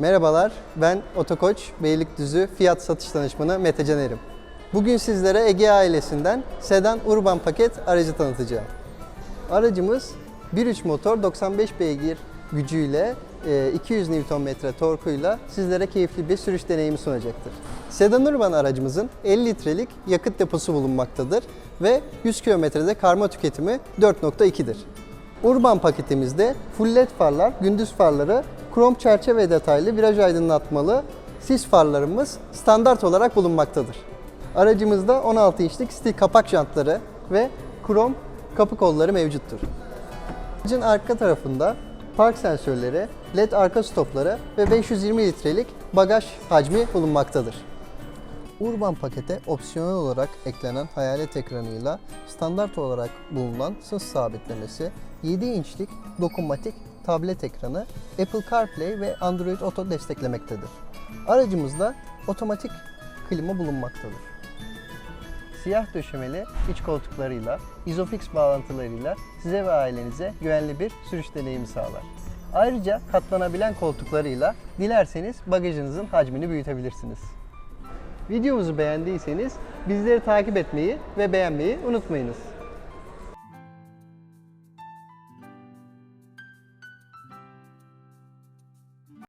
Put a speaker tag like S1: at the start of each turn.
S1: Merhabalar, ben Otokoç Beylikdüzü Fiyat Satış Danışmanı Mete Caner'im. Bugün sizlere Ege ailesinden sedan urban paket aracı tanıtacağım. Aracımız 1.3 motor 95 beygir gücüyle e, 200 Nm torkuyla sizlere keyifli bir sürüş deneyimi sunacaktır. Sedan urban aracımızın 50 litrelik yakıt deposu bulunmaktadır ve 100 kilometrede karma tüketimi 4.2'dir. Urban paketimizde full led farlar, gündüz farları, krom çerçeve detaylı viraj aydınlatmalı sis farlarımız standart olarak bulunmaktadır. Aracımızda 16 inçlik stil kapak jantları ve krom kapı kolları mevcuttur. Aracın arka tarafında park sensörleri, led arka stopları ve 520 litrelik bagaj hacmi bulunmaktadır. Urban pakete opsiyonel olarak eklenen hayalet ekranıyla standart olarak bulunan sıs sabitlemesi, 7 inçlik dokunmatik tablet ekranı, Apple CarPlay ve Android Auto desteklemektedir. Aracımızda otomatik klima bulunmaktadır. Siyah döşemeli iç koltuklarıyla, Isofix bağlantılarıyla size ve ailenize güvenli bir sürüş deneyimi sağlar. Ayrıca katlanabilen koltuklarıyla dilerseniz bagajınızın hacmini büyütebilirsiniz. Videomuzu beğendiyseniz bizleri takip etmeyi ve beğenmeyi unutmayınız.